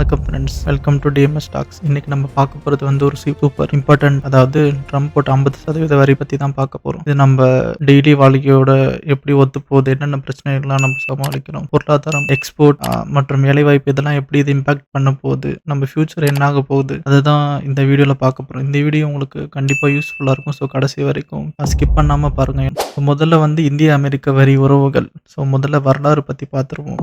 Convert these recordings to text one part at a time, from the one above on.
வணக்கம் friends welcome to TMS talks இன்னைக்கு நம்ம பார்க்க போகிறது வந்து ஒரு சூப்பர் இம்பார்ட்டன்ட் அதாவது ட்ரம்ப் போட்ட ஐம்பது சதவீத வரி பற்றி தான் பார்க்க போகிறோம் இது நம்ம டெய்லி வாழ்க்கையோட எப்படி ஒத்து போகுது என்னென்ன பிரச்சனைகள்லாம் நம்ம சமாளிக்கிறோம் பொருளாதாரம் எக்ஸ்போர்ட் மற்றும் வேலைவாய்ப்பு இதெல்லாம் எப்படி இது இம்பாக்ட் பண்ண போகுது நம்ம ஃபியூச்சர் என்ன ஆக போகுது அதுதான் இந்த வீடியோவில் பார்க்க போகிறோம் இந்த வீடியோ உங்களுக்கு கண்டிப்பாக யூஸ்ஃபுல்லாக இருக்கும். ஸோ கடைசி வரைக்கும் ஸ்கிப் பண்ணாமல் பாருங்கள் முதல்ல வந்து இந்திய அமெரிக்க வரி உறவுகள். ஸோ முதல்ல வரலாறு பற்றி பார்த்துருவோம்.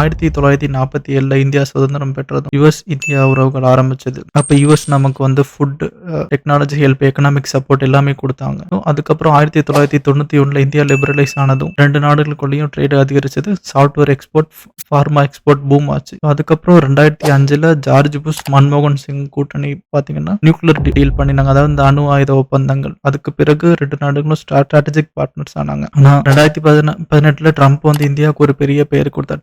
ஆயிரத்தி தொள்ளாயிரத்தி நாற்பத்தி ஏழில் இந்தியா சுதந்திரம் கட்டுறதும் யுஎஸ் இந்தியா உறவுகள் ஆரம்பிச்சது. அப்போ யுஎஸ் நமக்கு வந்து food technology help economic support எல்லாமே கொடுத்தாங்க. அதுக்கப்புறம் ஆயிரத்தி தொள்ளாயிரத்தி தொண்ணூற்றி ஒன்றில் இந்தியா லிபரலைஸ் ஆனதும் ரெண்டு நாடுகளுக்குள்ளேயும் trade அதிகரிச்சது. Software export pharma export boom ஆச்சு. அதுக்கப்புறம் ரெண்டாயிரத்தி அஞ்சில் ஜார்ஜ் புஷ் மன்மோகன் சிங் கூட்டணி பார்த்தீங்கன்னா நியூக்ளியர் டீல் பண்ணினாங்க. அதாவது இந்த அணு ஆயுத ஒப்பந்தங்கள். அதுக்கு பிறகு ரெண்டு நாடுகளும் ஸ்ட்ராட்டஜிக் பார்ட்னர்ஸ் ஆனாங்க. ஆனால் ரெண்டாயிரத்தி பதின பதினெட்டுல ட்ரம்ப் வந்து இந்தியாவுக்கு ஒரு பெரிய பெயர் கொடுத்தார்.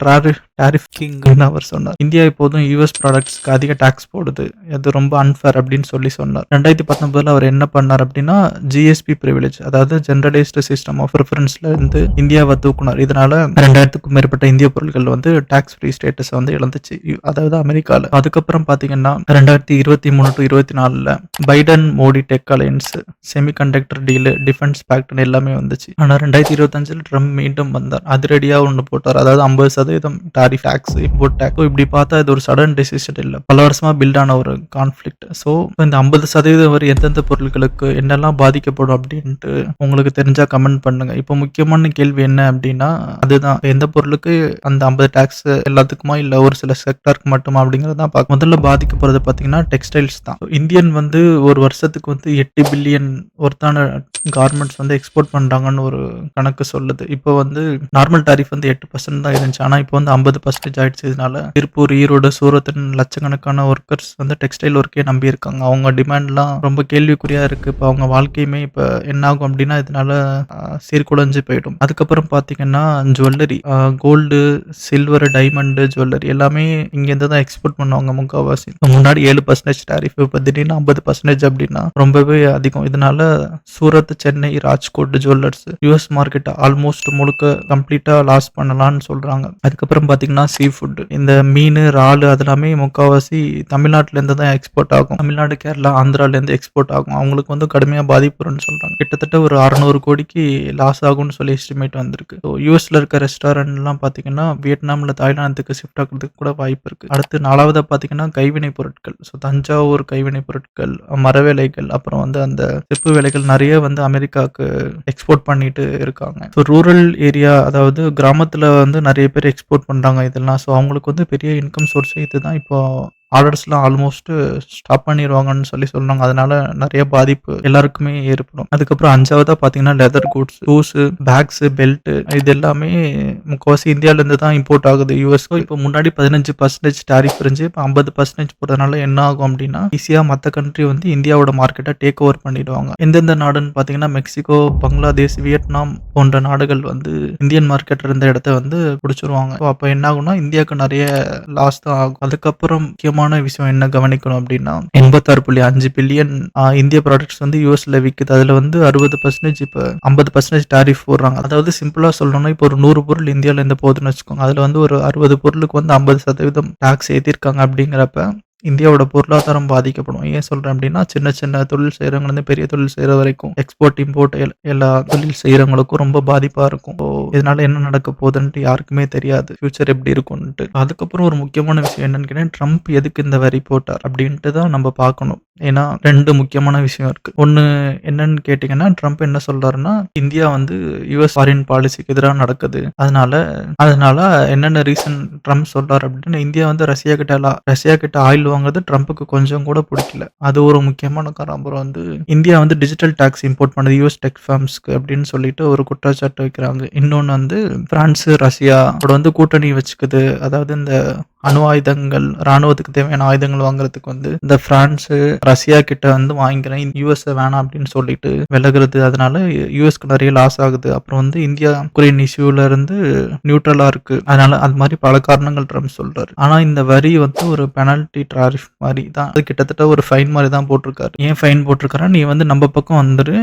டாரிஃப் கிங் கிங்னு அவர் சொன்னார். இந்தியா இப்போதும் யூஎஸ் ப்ராடக்ட்ஸ்க்கு அதிக டாக்ஸ் போடுது. அது ரொம்ப அன்ஃபேர் அப்படின்னு சொல்லி சொன்னார். ரெண்டாயிரத்தி பத்தொன்பதுல அவர் என்ன பண்ணார் அப்படின்னா ஜிஎஸ்பி ப்ரிவிலேஜ் அதாவது ஜென்ரலைஸ்டு சிஸ்டம் ஆஃப் ரெஃபரன்ஸ்ல இருந்து இந்தியாவை தூக்குனார். இதனால ரெண்டாயிரத்துக்கும் மேற்பட்ட இந்திய பொருட்கள் வந்து டாக்ஸ் ஃப்ரீ ஸ்டேட்டஸ் வந்து இழந்துச்சு. அதாவது அமெரிக்கால. அதுக்கப்புறம் பாத்தீங்கன்னா ரெண்டாயிரத்தி இருபத்தி மூணு டு இருபத்தி நாலுல Biden Modi tech alliance semiconductor deal defence பேக்ட்னு எல்லாமே வந்துச்சு. ஆனா ரெண்டாயிரத்தி இருபத்தஞ்சில் ட்ரம்ப் மீண்டும் வந்தார். அதிரடியா ஒன்று போட்டார். அதாவது ஐம்பது சதவீதம் டாரிஃப் டேக்ஸ் இம்போர்ட் டேக்ஸ் இப்படி பார்த்தா இது ஒரு சடன் டெசிஷன் இல்லை. பல வருஷமாக பில்ட் ஆன ஒரு கான்ஃப்ளிக்ட் ஸோ இந்த ஐம்பது சதவீதம் வரை எந்தெந்த பொருட்களுக்கு என்னெல்லாம் பாதிக்கப்படும் அப்படின்ட்டு உங்களுக்கு தெரிஞ்சா கமெண்ட் பண்ணுங்க. இப்போ முக்கியமான கேள்வி என்ன அப்படின்னா அதுதான். எந்த பொருளுக்கு அந்த ஐம்பது டேக்ஸ் எல்லாத்துக்குமா இல்லை ஒரு சில செக்டருக்கு மட்டுமா அப்படிங்கிறத தான் பார்க்க முதல்ல பாதிக்கப்படுறது பார்த்தீங்கன்னா டெக்ஸ்டைல்ஸ் தான். இந்தியன் வந்து ஒரு வருஷத்துக்கு வந்து எட்டு பில்லியன் ஒருத்தான கார்மெண்ட்ஸ் வந்து எக்ஸ்போர்ட் பண்ணுறாங்கன்னு ஒரு கணக்கு சொல்லுது. இப்போ வந்து நார்மல் டாரிஃப் வந்து எட்டு பர்சன்ட் தான் இருந்துச்சு. ஆனால் இப்போ வந்து ஐம்பது பர்சன்டேஜ் ஆயிடுச்சு. இதனால திருப்பூர் ஈரோடு சூரத்தின் லட்சக்கணக்கான ஒர்க்கர்ஸ் வந்து டெக்ஸ்டைல் ஒர்க்கே நம்பியிருக்காங்க. அவங்க டிமாண்ட்லாம் ரொம்ப கேள்விக்குறியாக இருக்குது இப்போ அவங்க வாழ்க்கையுமே இப்போ என்ன ஆகும் அப்படின்னா இதனால சீர்குலைஞ்சு போயிடும். அதுக்கப்புறம் பார்த்தீங்கன்னா jewellery gold silver diamond jewellery எல்லாமே இங்கேருந்து தான் எக்ஸ்போர்ட் பண்ணுவாங்க முக்கால்வாசி முன்னாடி ஏழு பர்சன்டேஜ் டேரிஃப் இப்போ திடீர்னு ஐம்பது பர்சன்டேஜ் அப்படின்னா ரொம்பவே அதிகம். இதனால Surat Chennai Rajkot jewellers US market almost முழுக்க கம்ப்ளீட்டாக லாஸ் பண்ணலாம்னு சொல்கிறாங்க அதுக்கப்புறம் பார்த்தீங்கன்னா சீ ஃபுட் இந்த மீன் இறால் அது எல்லாமே முக்கால்வாசி தமிழ்நாட்டிலேருந்து தான் எக்ஸ்போர்ட் ஆகும். தமிழ்நாடு கேரளா ஆந்திராலேருந்து எக்ஸ்போர்ட் ஆகும். அவங்களுக்கு வந்து கடுமையாக பாதிப்புறன்னு சொல்கிறாங்க கிட்டத்தட்ட ஒரு அறநூறு கோடிக்கு லாஸ் ஆகும்னு சொல்லி எஸ்டிமேட் வந்திருக்கு. ஸோ யூஎஸ்ல இருக்க ரெஸ்டாரண்ட்லாம் பார்த்தீங்கன்னா வியட்நாமில் தாய்லாந்துக்கு ஷிஃப்ட் ஆகிறதுக்கு கூட வாய்ப்பு இருக்குது அடுத்து நாலாவதாக பார்த்தீங்கன்னா கைவினை பொருட்கள். ஸோ தஞ்சாவூர் கைவினைப் பொருட்கள் மரவேலைகள் அப்புறம் வந்து அந்த செப்பு வேலைகள் நிறைய வந்து அமெரிக்காவுக்கு எக்ஸ்போர்ட் பண்ணிட்டு இருக்காங்க. ஸோ ரூரல் ஏரியா அதாவது கிராமத்தில் வந்து நிறைய பேர் எக்ஸ்போர்ட் பண்ணுறாங்க இதெல்லாம். ஸோ அவங்களுக்கு வந்து பெரிய இன்கம் சோர்ஸ் இதுதான் இப்போ ஆர்டர்ஸ்லாம் ஆல்மோஸ்ட் ஸ்டாப் பண்ணிடுவாங்கன்னு சொல்லி சொன்னாங்க அதனால நிறைய பாதிப்பு எல்லாருக்குமே ஏற்படும். அதுக்கப்புறம் அஞ்சாவதா பார்த்தீங்கன்னா leather goods shoes bags belt இது எல்லாமே முக்கால்வாசி இந்தியாவிலேருந்து தான் இம்போர்ட் ஆகுது. யூஎஸ் இப்போ முன்னாடி பதினஞ்சு பர்சன்டேஜ் டாரிஃப் இருந்துச்சு. இப்போ ஐம்பது பர்சன்டேஜ் போகிறதுனால என்ன ஆகும் அப்படின்னா ஈஸியாக மற்ற கண்ட்ரி வந்து இந்தியாவோட மார்க்கெட்டை டேக் ஓவர் பண்ணிடுவாங்க. எந்தெந்த நாடுன்னு பார்த்தீங்கன்னா மெக்சிகோ பங்களாதேஷ் வியட்நாம் போன்ற நாடுகள் வந்து இந்தியன் மார்க்கெட் இருந்த இடத்த வந்து பிடிச்சிருவாங்க. அப்போ என்ன ஆகும்னா இந்தியாவுக்கு நிறைய லாஸ் தான் ஆகும். அதுக்கப்புறம் முக்கியமான விஷயம் என்ன கவனிக்கணும் அப்படின்னா எண்பத்தாறு புள்ளி அஞ்சு பில்லியன் இந்திய ப்ராடக்ட்ஸ் வந்து யூஎஸ்ல விற்குது அதுல வந்து அறுபது பர்சன்டேஜ் இப்போ ஐம்பது பர்சன்டேஜ் டாரிஃப் போடுறாங்க. அதாவது சிம்பிளா சொல்லணும்னா இப்போ ஒரு நூறு பொருள் இந்தியாவில் இருந்து போகுதுன்னு வச்சுக்கோங்க. அதுல வந்து ஒரு அறுபது பொருளுக்கு வந்து ஐம்பது சதவீதம் டாக்ஸ் ஏற்றிருக்காங்க அப்படிங்கிறப்ப இந்தியாவோட பொருளாதாரம் பாதிக்கப்படும். ஏன் சொல்றேன் அப்படின்னா சின்ன சின்ன தொழில் செய்கிறவங்கலேருந்து பெரிய தொழில் செய்யற வரைக்கும் எக்ஸ்போர்ட் இம்போர்ட் எல்லா தொழில் செய்யறவங்களுக்கும் ரொம்ப பாதிப்பா இருக்கும். இதனால என்ன நடக்க போகுதுன்ட்டு யாருக்குமே தெரியாது. ஃபியூச்சர் எப்படி இருக்கும்ன்ட்டு. அதுக்கப்புறம் ஒரு முக்கியமான விஷயம் என்னன்னு கேட்டீங்கன்னா ட்ரம்ப் எதுக்கு இந்த வரி போட்டார் அப்படின்ட்டு தான் நம்ம பார்க்கணும். ஏன்னா ரெண்டு முக்கியமான விஷயம் இருக்கு. ஒன்னு என்னன்னு கேட்டீங்கன்னா ட்ரம்ப் என்ன சொல்றாருன்னா இந்தியா வந்து யூஎஸ் ஃபாரின் பாலிசிக்கு எதிராக நடக்குது. அதனால அதனால என்னென்ன ரீசன் ட்ரம்ப் சொல்றாரு அப்படின்னா இந்தியா வந்து ரஷ்யா கிட்ட ரஷ்யா கிட்ட ஆயில் வாங்குறது ட்ரம்ப்புக்கு கொஞ்சம் கூட பிடிக்கல. அது ஒரு முக்கியமான காரணம். அப்புறம் வந்து இந்தியா வந்து டிஜிட்டல் டாக்ஸ் இம்போர்ட் பண்ணுது யூஎஸ் டெக் ஃபார்ம்ஸ்க்கு அப்படின்னு சொல்லிட்டு ஒரு குற்றச்சாட்டு வைக்கிறாங்க. இன்னொன்று வந்து பிரான்ஸ் ரஷ்யா அப்புறம் வந்து கூட்டணி வச்சுக்குது. அதாவது இந்த அணு ஆயுதங்கள் ராணுவத்துக்கு தேவையான ஆயுதங்கள் வாங்குறதுக்கு வந்து இந்த பிரான்ஸ் ரஷ்யா கிட்ட வந்து வாங்கிக்கிறேன் யூஎஸ் வேணாம் அப்படின்னு சொல்லிட்டு விலகுறது. அதனால யூஎஸ்க்கு நிறைய லாஸ் ஆகுது. அப்புறம் வந்து இந்தியா உக்ரைன் இஷ்யூல இருந்து நியூட்ரலா இருக்கு. அதனால அது மாதிரி பல காரணங்கள் ட்ரம்ப் சொல்றாரு. ஆனா இந்த வரி வந்து ஒரு பெனல்டி டாரிஃப் மாதிரி தான். அது கிட்டத்தட்ட ஒரு ஃபைன் மாதிரி தான் போட்டிருக்காரு. ஏன் ஃபைன் போட்டிருக்காரு? நீ வந்து நம்ம பக்கம் வந்துரு.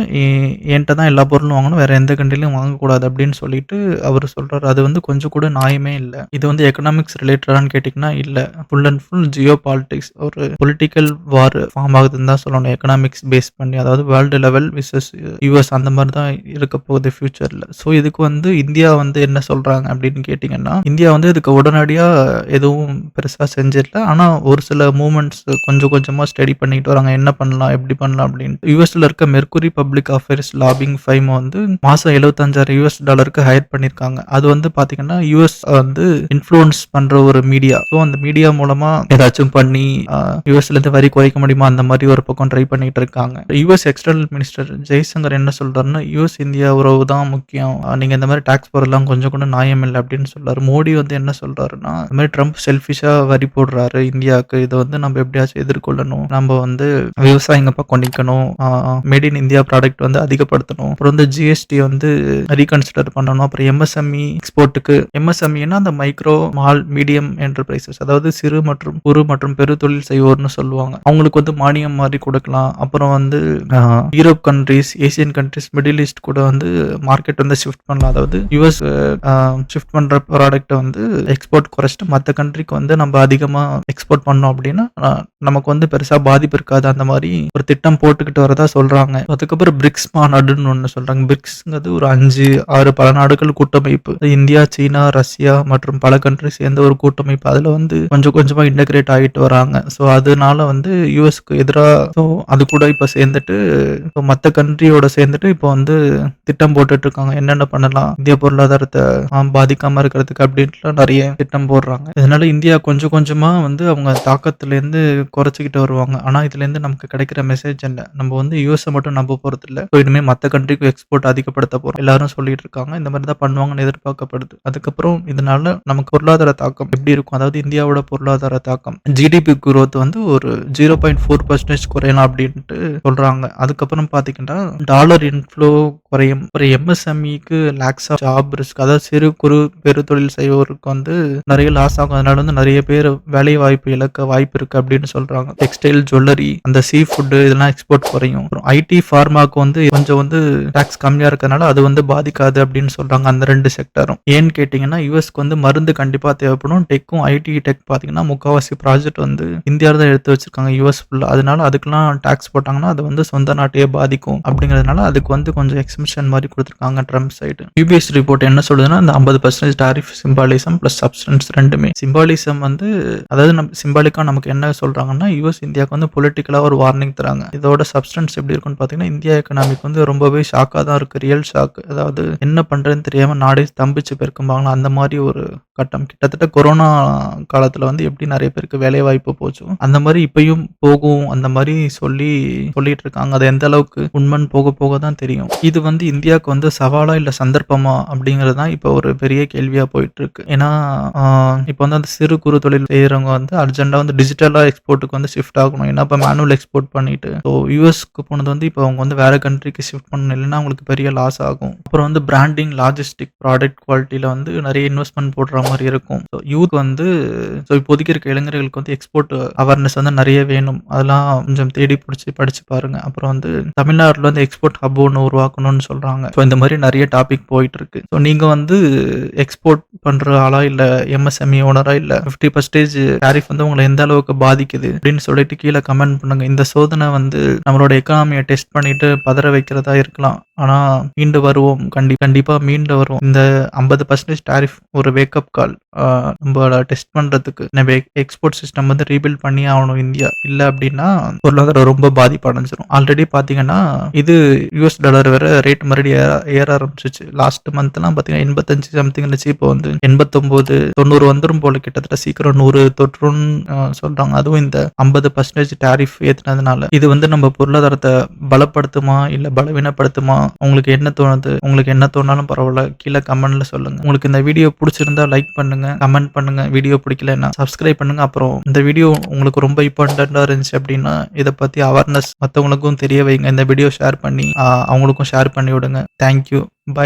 என்கிட்ட தான் எல்லா பொருளும் வாங்கணும். வேற எந்த கண்ட்ரிலையும் வாங்கக்கூடாது அப்படின்னு சொல்லிட்டு அவர் சொல்றாரு. அது வந்து கொஞ்சம் கூட நியாயமே இல்லை. இது வந்து எக்கனாமிக்ஸ் ரிலேட்டடான்னு கேட்டு கேட்டிங்கன்னா இல்லை full and full geopolitics ஒரு பொலிட்டிக்கல் வார் ஃபார்ம் ஆகுதுன்னு தான் சொல்லணும். எக்கனாமிக்ஸ் பேஸ் பண்ணி. அதாவது வேர்ல்டு லெவல் விசஸ் யுஎஸ் அந்த மாதிரி தான் இருக்க போகுது ஃபியூச்சரில் ஸோ இதுக்கு வந்து இந்தியா வந்து என்ன சொல்கிறாங்க அப்படின்னு கேட்டிங்கன்னா, இந்தியா வந்து இதுக்கு உடனடியாக எதுவும் பெருசாக செஞ்சிடல. ஆனால் ஒரு சில மூமெண்ட்ஸ் கொஞ்சம் கொஞ்சமாக ஸ்டடி பண்ணிட்டு வராங்க. என்ன பண்ணலாம்? எப்படி பண்ணலாம்? அப்படின்ட்டு. யுஎஸ்ல இருக்க Mercury Public Affairs lobbying firm வந்து மாதம் எழுபத்தஞ்சாயிரம் யூஎஸ் டாலருக்கு ஹையர் பண்ணியிருக்காங்க. அது வந்து பார்த்தீங்கன்னா, யூஎஸ் வந்து இன்ஃப்ளூயன்ஸ் பண்ணுற ஒரு மீடியா. ஸோ அந்த மீடியா மூலமா ஏதாச்சும் பண்ணி யூஎஸ்ல இருந்து வரி குறைக்க முடியுமா? அந்த மாதிரி ஒரு பக்கம் ட்ரை பண்ணிட்டு இருக்காங்க. யூஎஸ் எக்ஸ்டர்னல் மினிஸ்டர் ஜெய்சங்கர் என்ன சொல்றாருன்னா, யூஎஸ் இந்தியா உறவு தான் முக்கியம். நீங்க இந்த மாதிரி டாக்ஸ் போடலாம் கொஞ்சம் கூட நியாயம் இல்லை அப்படின்னு சொல்றாரு. மோடி வந்து என்ன சொல்றாருன்னா, இந்த மாதிரி ட்ரம்ப் செல்ஃபிஷா வரி போடுறாரு இந்தியாவுக்கு. இதை வந்து நம்ம எப்படியாச்சும் எதிர்கொள்ளணும். நம்ம வந்து விவசாயிங்க பக்கம் நிக்கணும். மேட் இன் இந்தியா ப்ராடக்ட் வந்து அதிகப்படுத்தணும். அப்புறம் வந்து ஜிஎஸ்டி வந்து ரீகன்சிடர் பண்ணணும். அப்புறம் எம்எஸ்எம்இ எக்ஸ்போர்ட்டுக்கு எம்எஸ்எம்இன்னா அந்த மைக்ரோ, மால் மீடியம் என்டர்பிரைசஸ் அதாவது சிறு மற்றும் குறு மற்றும் பெரு தொழில் செய்வோர்னு சொல்லுவாங்க. அவங்களுக்கு வந்து மானியம் மாதிரி கொடுக்கலாம் அப்புறம் வந்து Europe countries Asian countries, Middle East கூட வந்து மார்க்கெட் வந்து ஷிஃப்ட் பண்ணலாம். அதாவது யூஎஸ் ஷிஃப்ட் பண்ற ப்ராடக்ட்டை வந்து எக்ஸ்போர்ட் குறைச்சிட்டு மற்ற கண்ட்ரிக்கு வந்து நம்ம அதிகமா எக்ஸ்போர்ட் பண்ணோம் அப்படின்னா, நமக்கு வந்து பெருசா பாதிப்பு இருக்காது. அந்த மாதிரி ஒரு திட்டம் போட்டுக்கிட்டு வரதா சொல்றாங்க. அதுக்கப்புறம் பிரிக்ஸ் மாநாடுன்னு ஒன்று சொல்றாங்க. பிரிக்ஸ்ங்கிறது ஒரு 5, 6 பல நாடுகள் கூட்டமைப்பு. இந்தியா, சீனா, ரஷ்யா மற்றும் பல கண்ட்ரி சேர்ந்த ஒரு கூட்டமைப்பு. அதில் வந்து கொஞ்சம் கொஞ்சமாக இன்டகிரேட் ஆகிட்டு வராங்க. ஸோ அதனால வந்து யூஎஸ்க்கு எதிராக ஸோ அது கூட இப்போ சேர்ந்துட்டு இப்போ மற்ற கண்ட்ரியோட சேர்ந்துட்டு இப்போ வந்து திட்டம் போட்டுட்டு இருக்காங்க. என்னென்ன பண்ணலாம்? இந்திய பொருளாதாரத்தை பாதிக்காமல் இருக்கிறதுக்கு அப்படின்ட்டுலாம் நிறைய திட்டம் போடுறாங்க. இதனால இந்தியா கொஞ்சம் கொஞ்சமாக வந்து அவங்க தாக்கத்துலேருந்து குறைச்சிக்கிட்டு வருவாங்க. ஆனால் இதுலேருந்து நமக்கு கிடைக்கிற மெசேஜ் என்ன? நம்ம வந்து யூஎஸை மட்டும் நம்ப போறதில்ல. ஸோ இனிமேல் மற்ற கண்ட்ரிக்கு எக்ஸ்போர்ட் அதிகப்படுத்த போகிறோம் எல்லாரும் சொல்லிட்டு இருக்காங்க. இந்த மாதிரி தான் பண்ணுவாங்கன்னு எதிர்பார்க்கப்படுது. அதுக்கப்புறம் இதனால நமக்கு பொருளாதார தாக்கம் எப்படி இருக்கும்? அதாவது அதாவது இந்தியாவோட பொருளாதார தாக்கம். ஜிடிபி குரோத் வந்து ஒரு 0.4% குறையலாம் அப்படின்ட்டு சொல்றாங்க. அதுக்கப்புறம் பார்த்தீங்கன்னா, டாலர் இன்ஃப்ளோ குறையும். ஒரு எம்எஸ்எம்இக்கு லேக்ஸ் ஆஃப் ஜாப் ரிஸ்க் அதாவது சிறு, குறு, பெரு தொழில் செய்வோருக்கு வந்து நிறைய லாஸ் ஆகும். அதனால வந்து நிறைய பேர் வேலை வாய்ப்பு இழக்க வாய்ப்பு இருக்கு அப்படின்னு சொல்றாங்க. டெக்ஸ்டைல், ஜுவல்லரி, அந்த சீ ஃபுட்டு இதெல்லாம் எக்ஸ்போர்ட் குறையும். ஐடி, ஃபார்மாக்கு வந்து கொஞ்சம் வந்து டாக்ஸ் கம்மியா இருக்கறனால அது வந்து பாதிக்காது அப்படின்னு சொல்றாங்க. அந்த ரெண்டு செக்டரும் ஏன்னு கேட்டீங்கன்னா, யூஎஸ்க்கு வந்து மருந்து கண்டிப்பா தேவைப்படும். டெக்கும் ஐடி டெக் பார்த்தீங்கன்னா, முக்காவாசி ப்ராஜெக்ட் வந்து இந்தியாவில் தான் எடுத்து வச்சிருக்காங்க யூஎஸ் ஃபுல்லாக அதனால அதுக்கெல்லாம் டாக்ஸ் போட்டாங்கன்னா, அது வந்து சொந்த நாட்டையே பாதிக்கும். அப்படிங்கிறதுனால அதுக்கு வந்து கொஞ்சம் எக்ஸம்ஷன் மாதிரி கொடுத்துருக்காங்க ட்ரம்ப் சைடு. யூபிஎஸ் ரிப்போர்ட் என்ன சொல்லுதுன்னா, இந்த 50% டாரிஃப் சிம்பாலிசம் ப்ளஸ் சப்ஸ்டன்ஸ் ரெண்டுமே சிம்பாலிசம் வந்து அதாவது நம்ம சிம்பாலிக்கா நமக்கு என்ன சொல்கிறாங்கன்னா யூஎஸ் இந்தியாவுக்கு வந்து பொலிட்டிக்கலாக ஒரு வார்னிங் தராங்க. இதோட சப்ஸ்டன்ஸ் எப்படி இருக்குன்னு பார்த்தீங்கன்னா, இந்தியா எக்கனாமிக் வந்து ரொம்பவே ஷாக்காக தான் இருக்குது ரியல் ஷாக். அதாவது என்ன பண்ணுறதுன்னு தெரியாமல் நாடே ஸ்தம்பிச்சு பெருக்கும்பாங்களா அந்த மாதிரி ஒரு கட்டம். கிட்டத்தட்ட கொரோனா காலத்துல வந்து எப்படி நிறைய பேருக்கு வேலை வாய்ப்பு போச்சோ, அந்த மாதிரி இப்பயும் போகும். அந்த மாதிரி சொல்லி சொல்லிட்டு இருக்காங்க. அது எந்த அளவுக்கு உண்மைன்னு போக போக தான் தெரியும். இது வந்து இந்தியாவுக்கு வந்து சவாலா இல்ல சந்தர்ப்பமா? அப்படிங்கிறது தான் இப்போ ஒரு பெரிய கேள்வியா போயிட்டு இருக்கு. ஏன்னா, இப்போ வந்து அந்த சிறு, குறு தொழில் செய்கிறவங்க வந்து அர்ஜென்ட்டாக வந்து டிஜிட்டலா எக்ஸ்போர்ட்டுக்கு வந்து ஷிஃப்ட் ஆகணும். ஏன்னா, இப்ப மேனுவல் எக்ஸ்போர்ட் பண்ணிட்டு ஸோ யூஎஸ்க்கு போனது வந்து இப்போ அவங்க வந்து வேற கண்ட்ரிக்கு ஷிஃப்ட் பண்ணணும். இல்லைன்னா அவங்களுக்கு பெரிய லாஸ் ஆகும். அப்புறம் வந்து பிராண்டிங், லாஜிஸ்டிக், ப்ராடக்ட் குவாலிட்டியில வந்து நிறைய இன்வெஸ்ட்மெண்ட் போடுற மாதிரி இருக்கும். ஸோ யூத் வந்து ஸோ இப்போதைக்கு இருக்க இளைஞர்களுக்கு வந்து எக்ஸ்போர்ட் அவேர்னஸ் வந்து நிறைய வேணும். அதெல்லாம் கொஞ்சம் தேடி பிடிச்சி படிச்சு பாருங்க. அப்புறம் வந்து தமிழ்நாட்டில் வந்து எக்ஸ்போர்ட் ஹப் ஒன்று உருவாக்கணும்னு சொல்றாங்க. ஸோ இந்த மாதிரி நிறைய டாபிக் போயிட்டு இருக்கு. ஸோ நீங்க வந்து எக்ஸ்போர்ட் பண்ற ஆளா? இல்ல எம்எஸ்எம்இ ஓனரா? இல்ல 50% டாரிஃப் வந்து உங்களை எந்த அளவுக்கு பாதிக்குது? அப்படின்னு சொல்லிட்டு கீழே கமெண்ட் பண்ணுங்க. இந்த சோதனை வந்து நம்மளோட எக்கனாமியை டெஸ்ட் பண்ணிட்டு பதற வைக்கிறதா இருக்கலாம். ஆனா மீண்டு வருவோம். கண்டி கண்டிப்பா மீண்டு வருவோம். இந்த 50% டாரிஃப் ஒரு வேக்கப் கால். நம்மளோட டெஸ்ட் பண்றதுக்கு நம்ம எக்ஸ்போர்ட் சிஸ்டம் வந்து ரீபில்ட் பண்ணி ஆகணும் இந்தியா. இல்ல அப்படின்னா பொருளாதாரம் ரொம்ப பாதிப்பு அடைஞ்சிரும். ஆல்ரெடி பார்த்தீங்கன்னா, இது யூஎஸ் டாலர் வேற ரேட் மறுபடியும் ஏற ஏற ஆரம்பிச்சிச்சு லாஸ்ட் மந்த்லாம் பார்த்தீங்கன்னா 85 சம்திங் இருந்துச்சு. இப்போ வந்து 89, 90 வந்துரும் போல கிட்டத்தட்ட சீக்கிரம் 100 தொற்றும்னு அ சொல்றாங்க. அதுவும் இந்த 50% டாரிஃப் ஏத்துனதுனால. இது வந்து நம்ம பொருளாதாரத்தை பலப்படுத்துமா? இல்ல பலவீனப்படுத்துமா? உங்களுக்கு என்ன தோணுது? உங்களுக்கு என்ன தோணாலும் பரவாயில்ல கீழே கமெண்ட்ல சொல்லுங்க. உங்களுக்கு இந்த வீடியோ பிடிச்சிருந்தா லைக் பண்ணுங்க. கமெண்ட் பண்ணுங்க. வீடியோ பிடிக்கலன்னா சப்ஸ்கிரைப் பண்ணுங்க. அப்புறம் இந்த வீடியோ உங்களுக்கு ரொம்ப இம்பார்ட்டன்ட்டா இருந்துச்சு அப்படின்னா, இத பத்தி அவேர்னஸ் மத்தவங்களுக்கும் தெரிய வைங்க. இந்த வீடியோ ஷேர் பண்ணி அவங்களுக்கும் ஷேர் பண்ணி விடுங்க. Thank you.